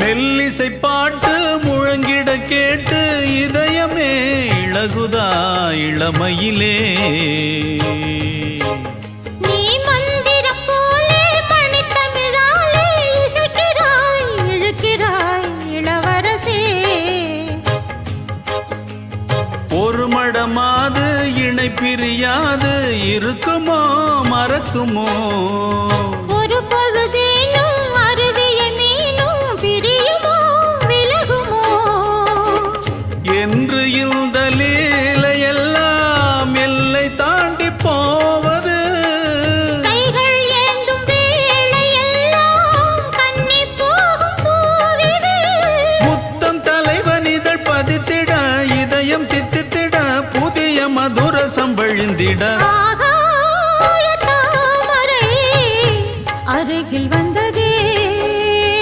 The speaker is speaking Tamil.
மெல்லிசை பாட்டு முழங்கிட கேட்டு இதயமே இழகுதா இளமையிலே. ஒரு மடமாது இணை பிரியாது இருக்குமோ மறக்குமோ? இந்த லீலையெல்லாம் எல்லை தாண்டி போவது. புத்தம் தலைவன் இதழ் பதித்திட இதயம் தித்தித்திட புதிய மதுர சம்பழிந்திட. அருகில் வந்ததே.